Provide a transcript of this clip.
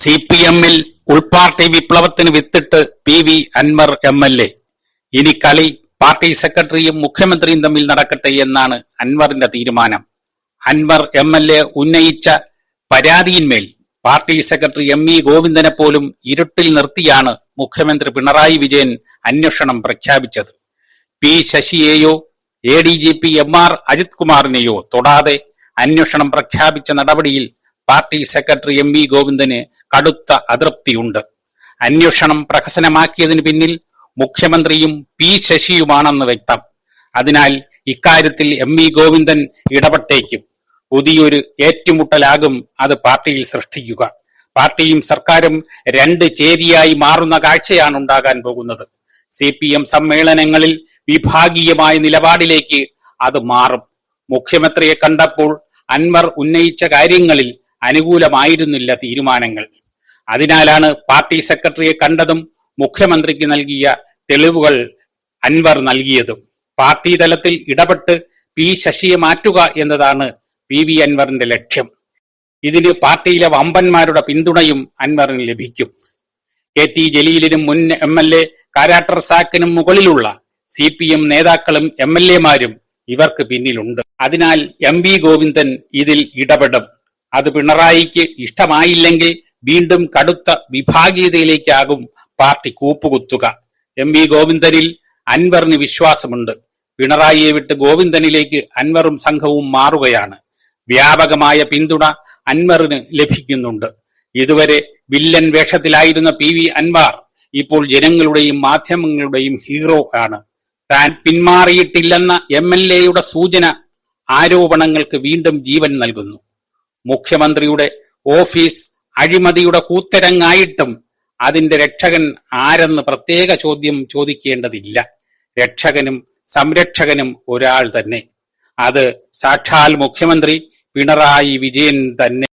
C P എമ്മിൽ ഉൾപാർട്ടി വിപ്ലവത്തിന് വിത്തിട്ട് P V Anwar M L A. ഇനി കളി പാർട്ടി സെക്രട്ടറിയും മുഖ്യമന്ത്രിയും തമ്മിൽ നടക്കട്ടെ എന്നാണ് അൻവറിന്റെ തീരുമാനം. അൻവർ എം എൽ എ ഉന്നയിച്ച പരാതിയിന്മേൽ പാർട്ടി സെക്രട്ടറി എം ഇ ഗോവിന്ദനെ പോലും ഇരുട്ടിൽ നിർത്തിയാണ് മുഖ്യമന്ത്രി പിണറായി വിജയൻ അന്വേഷണം പ്രഖ്യാപിച്ചത്. P ശശിയെയോ A D G P M R Ajith കുമാറിനെയോ തൊടാതെ അന്വേഷണം പ്രഖ്യാപിച്ച നടപടിയിൽ പാർട്ടി സെക്രട്ടറി എം വി ഗോവിന്ദന് കടുത്ത അതൃപ്തിയുണ്ട്. അന്വേഷണം പ്രഹസനമാക്കിയതിനു പിന്നിൽ മുഖ്യമന്ത്രിയും പി ശശിയുമാണെന്ന് വ്യക്തം. അതിനാൽ ഇക്കാര്യത്തിൽ എം വി ഗോവിന്ദൻ ഇടപെട്ടേക്കും. പുതിയൊരു ഏറ്റുമുട്ടലാകും അത് പാർട്ടിയിൽ സൃഷ്ടിക്കുക. പാർട്ടിയും സർക്കാരും രണ്ട് ചേരിയായി മാറുന്ന കാഴ്ചയാണ് ഉണ്ടാകാൻ പോകുന്നത്. സി പി എം സമ്മേളനങ്ങളിൽ വിഭാഗീയമായ നിലപാടിലേക്ക് അത് മാറും. മുഖ്യമന്ത്രിയെ കണ്ടപ്പോൾ അൻവർ ഉന്നയിച്ച കാര്യങ്ങളിൽ അനുകൂലമായിരുന്നില്ല തീരുമാനങ്ങൾ. അതിനാലാണ് പാർട്ടി സെക്രട്ടറിയെ കണ്ടതും മുഖ്യമന്ത്രിക്ക് നൽകിയ തെളിവുകൾ അൻവർ നൽകിയതും. പാർട്ടി തലത്തിൽ ഇടപെട്ട് പി ശശിയെ മാറ്റുക എന്നതാണ് പി വി അൻവറിന്റെ ലക്ഷ്യം. ഇതിന് പാർട്ടിയിലെ വമ്പന്മാരുടെ പിന്തുണയും അൻവറിന് ലഭിക്കും. കെ ടി ജലീലിനും മുൻ എം എൽ എ കാരാട്ടർ സാക്കിനും മുകളിലുള്ള സി പി എം നേതാക്കളും എം എൽ എമാരും ഇവർക്ക് പിന്നിലുണ്ട്. അതിനാൽ എം വി ഗോവിന്ദൻ ഇതിൽ ഇടപെടും. അത് പിണറായിക്ക് ഇഷ്ടമായില്ലെങ്കിൽ വീണ്ടും കടുത്ത വിഭാഗീയതയിലേക്കാകും പാർട്ടി കൂപ്പുകുത്തുക. എം വി ഗോവിന്ദനിൽ അൻവറിന് വിശ്വാസമുണ്ട്. പിണറായിയെ വിട്ട് ഗോവിന്ദനിലേക്ക് അൻവറും സംഘവും മാറുകയാണ്. വ്യാപകമായ പിന്തുണ അൻവറിന് ലഭിക്കുന്നുണ്ട്. ഇതുവരെ വില്ലൻ വേഷത്തിലായിരുന്ന പി വി അൻവാർ ഇപ്പോൾ ജനങ്ങളുടെയും മാധ്യമങ്ങളുടെയും ഹീറോ ആണ്. താൻ പിന്മാറിയിട്ടില്ലെന്ന എം എൽ എയുടെ സൂചന ആരോപണങ്ങൾക്ക് വീണ്ടും ജീവൻ നൽകുന്നു. മുഖ്യമന്ത്രിയുടെ ഓഫീസ് അഴിമതിയുടെ കൂത്തരങ്ങായിട്ടും അതിന്റെ രക്ഷകൻ ആരെന്ന് പ്രത്യേക ചോദ്യം ചോദിക്കേണ്ടതില്ല. രക്ഷകനും സംരക്ഷകനും ഒരാൾ തന്നെ. അത് സാക്ഷാൽ മുഖ്യമന്ത്രി പിണറായി വിജയൻ തന്നെ